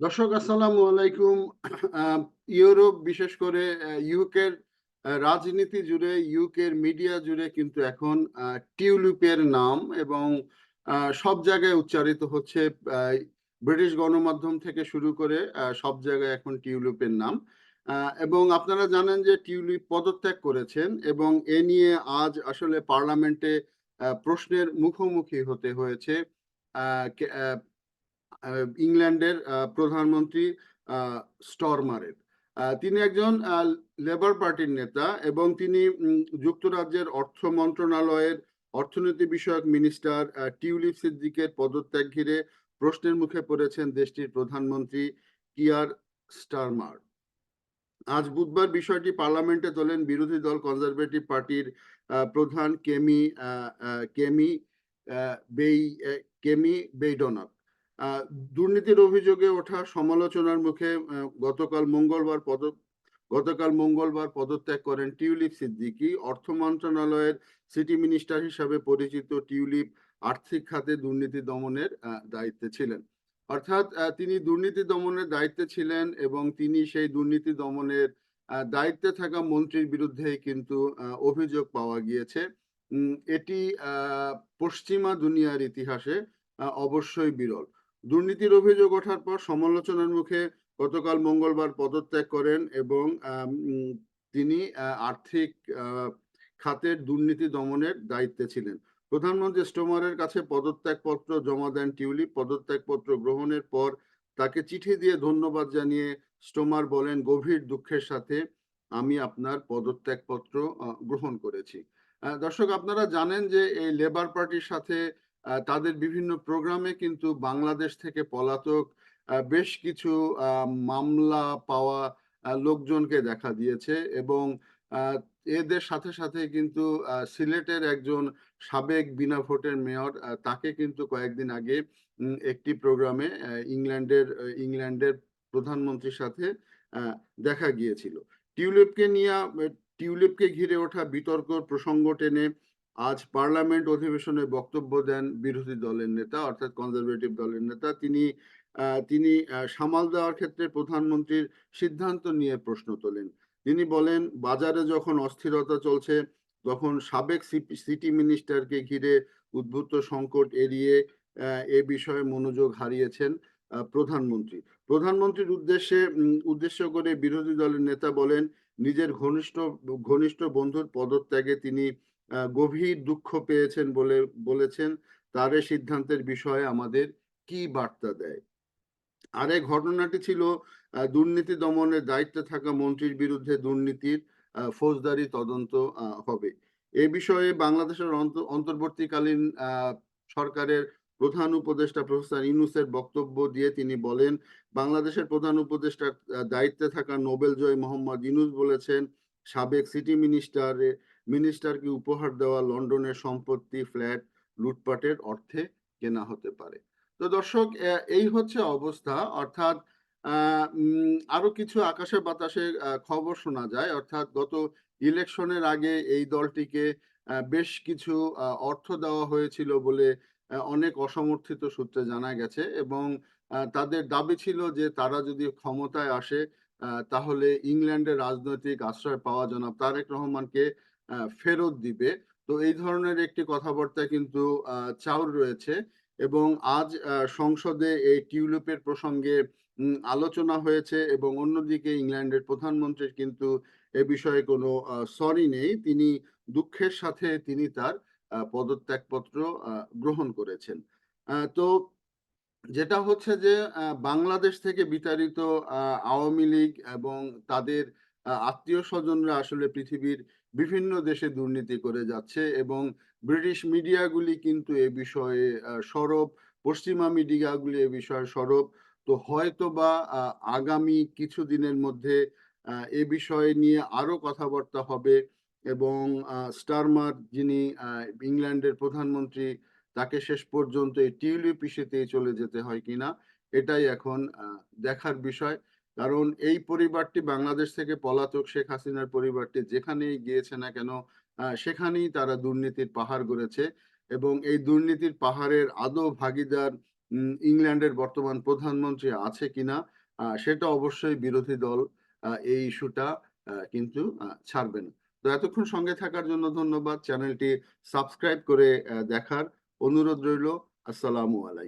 দর্শক, আসসালামু আলাইকুম। ইউরোপ, বিশেষ করে ইউকের রাজনীতি জুড়ে ইউকের মিডিয়া জুড়ে কিন্তু এখন টিউলিপের নাম এবং সব জায়গায় উচ্চারিত হচ্ছে ব্রিটিশ গণমাধ্যম থেকে শুরু করে সব জায়গায় এখন টিউলিপের নাম। এবং আপনারা জানেন যে টিউলিপ পদত্যাগ করেছেন এবং এ নিয়ে আজ আসলে পার্লামেন্টে প্রশ্নের মুখোমুখি হতে হয়েছে ইংল্যান্ডের প্রধানমন্ত্রী স্টরমারের। তিনি একজন লেবার পার্টির নেতা এবং তিনি যুক্তরাজ্যের অর্থ মন্ত্রণালয়ের অর্থনীতি বিষয়ক মিনিস্টার টিউলিপ সিদ্দিকের পদত্যাগ ঘিরে প্রশ্নের মুখে পড়েছেন দেশটির প্রধানমন্ত্রী কিয়ার স্টারমার। আজ বুধবার বিষয়টি পার্লামেন্টে তোলেন বিরোধী দল কনজারভেটিভ পার্টির প্রধান কেমি কেমি বেই কেমি বেইডনাক। আহ, দুর্নীতির অভিযোগে ওঠা সমালোচনার মুখে গতকাল মঙ্গলবার পদ, গতকাল মঙ্গলবার পদত্যাগ করেন টিউলিপ সিদ্দিকি। অর্থ মন্ত্রণালয়ের সিটি মিনিস্টার হিসাবে পরিচিত টিউলিপ আর্থিক খাতে দুর্নীতি দমনের দায়িত্বে ছিলেন। অর্থাৎ তিনি দুর্নীতি দমনের দায়িত্বে ছিলেন এবং তিনি সেই দুর্নীতি দমনের দায়িত্বে থাকা মন্ত্রীর বিরুদ্ধে কিন্তু অভিযোগ পাওয়া গিয়েছে। এটি পশ্চিমা দুনিয়ার ইতিহাসে অবশ্যই বিরল। দুর্নীতির অভিযোগ ওঠার পর সমালোচনার মুখে গতকাল মঙ্গলবার পদত্যাগ করেন এবং তিনি আর্থিক খাতের দুর্নীতি দমনের দায়িত্বে ছিলেন। প্রধানমন্ত্রী স্টোমারের কাছে পদত্যাগপত্র জমা দেন টিউলিপ। পদত্যাগপত্র গ্রহণের পর তাকে চিঠি দিয়ে ধন্যবাদ জানিয়ে স্টোমার বলেন, গভীর দুঃখের সাথে আমি আপনার পদত্যাগপত্র গ্রহণ করেছি। দর্শক, আপনারা জানেন যে এই লেবার পার্টির সাথে তাদের বিভিন্ন প্রোগ্রামে কিন্তু বাংলাদেশ থেকে পলাতক বেশ কিছু মামলা পাওয়া লোকজনকে দেখা দিয়েছে এবং এদের সাথে সাথে কিন্তু সিলেটের একজন সাবেক বিনা ভোটের মেয়র তাকে কিন্তু কয়েকদিন আগে একটি প্রোগ্রামে ইংল্যান্ডের ইংল্যান্ডের প্রধানমন্ত্রীর সাথে দেখা গিয়েছিল। টিউলিপকে নিয়ে টিউলিপকে ঘিরে ওঠা বিতর্ক প্রসঙ্গ টেনে আজ পার্লামেন্ট অধিবেশনে বক্তব্য দেন বিরোধী দলের নেতা, অর্থাৎ কনজারভেটিভ দলের নেতা। তিনি তিনি সামাল দেওয়ার ক্ষেত্রে প্রধানমন্ত্রীর সিদ্ধান্ত নিয়ে প্রশ্ন তোলেন। তিনি বলেন, বাজারে যখন অস্থিরতা চলছে, তখন সাবেক সিটি মিনিস্টারকে ঘিরে উদ্ভূত সংকট এড়িয়ে এ বিষয়ে মনোযোগ হারিয়েছেন প্রধানমন্ত্রী। প্রধানমন্ত্রীর উদ্দেশ্যে উদ্দেশ্য করে বিরোধী দলের নেতা বলেন, নিজের ঘনিষ্ঠ ঘনিষ্ঠ বন্ধুর পদত্যাগে তিনি গভীর দুঃখ পেয়েছেন বলে বলেছেন তার সিদ্ধান্তের বিষয়ে আমাদের কি বার্তা দেয়? আর এই ঘটনাটি ছিল দুর্নীতি দমনের দায়িত্বে থাকা মন্ত্রীর বিরুদ্ধে দুর্নীতির ফৌজদারি তদন্ত হবে। এ বিষয়ে বাংলাদেশের অন্ত- অন্তর্বর্তীকালীন সরকারের প্রধান উপদেষ্টা প্রফেসর ইনুসের বক্তব্য দিয়ে তিনি বলেন, বাংলাদেশের প্রধান উপদেষ্টার দায়িত্বে থাকা নোবেল জয় মোহাম্মদ ইনুস বলেছেন, সাবেক সিটি মিনিস্টার মিনিস্টারকে উপহার দেওয়া লন্ডনের সম্পত্তি ফ্ল্যাট লুটপাটের অর্থে কেনা হতে পারে। তো দর্শক এই হচ্ছে অবস্থা। অর্থাৎ আরও কিছু আকাশে বাতাসে খবর শোনা যায়। অর্থাৎ গত ইলেকশনের আগে এই দলটিকে বেশ কিছু অর্থ দেওয়া হয়েছিল বলে অনেক অসমর্থিত সূত্রে জানা গেছে এবং তাদের দাবি ছিল যে তারা যদি ক্ষমতায় আসে তাহলে ইংল্যান্ডের রাজনৈতিক আশ্রয় পাওয়া জনাব তারেক রহমানকে ফেরত দিবে। তো এই ধরনের একটি কথাবার্তা কিন্তু চাউর রয়েছে এবং আজ সংসদে এই টিউলিপের প্রসঙ্গে আলোচনা হয়েছে এবং অন্যদিকে ইংল্যান্ডের প্রধানমন্ত্রীর কিন্তু এ বিষয়ে কোনো সরি নেই। তিনি দুঃখের সাথে তিনি তার পদত্যাগপত্র গ্রহণ করেছেন। তো যেটা হচ্ছে যে বাংলাদেশ থেকে বিতাড়িত আওয়ামী লীগ এবং তাদের আত্মীয় স্বজনরা আসলে পৃথিবীর বিভিন্ন দেশে দুর্নীতি করে যাচ্ছে এবং ব্রিটিশ মিডিয়াগুলি কিন্তু এ বিষয়ে সরব। পশ্চিমা মিডিয়াগুলি এ বিষয়ে সরব। তো হয়তো বা আগামী কিছু দিনের মধ্যে এ বিষয়ে নিয়ে আরও কথাবার্তা হবে এবং স্টারমার যিনি ইংল্যান্ডের প্রধানমন্ত্রী, তাকে শেষ পর্যন্ত এই টিউলিপ ইস্যুতেই চলে যেতে হয় কিনা, এটাই এখন দেখার বিষয়। কারণ এই পরিবারটি বাংলাদেশ থেকে পলাতক শেখ হাসিনার পরিবারটি যেখানেই গিয়েছে না কেন সেখানেই তারা দুর্নীতির পাহাড় গড়েছে এবং এই দুর্নীতির পাহাড়ের আদৌ ভাগিদার ইংল্যান্ডের বর্তমান প্রধানমন্ত্রী আছে কিনা সেটা অবশ্যই বিরোধী দল এই ইস্যুটা কিন্তু ছাড়বে না। তো এতক্ষণ সঙ্গে থাকার জন্য ধন্যবাদ। চ্যানেলটি সাবস্ক্রাইব করে দেখার অনুরোধ রইল। আসসালামু আলাইকুম।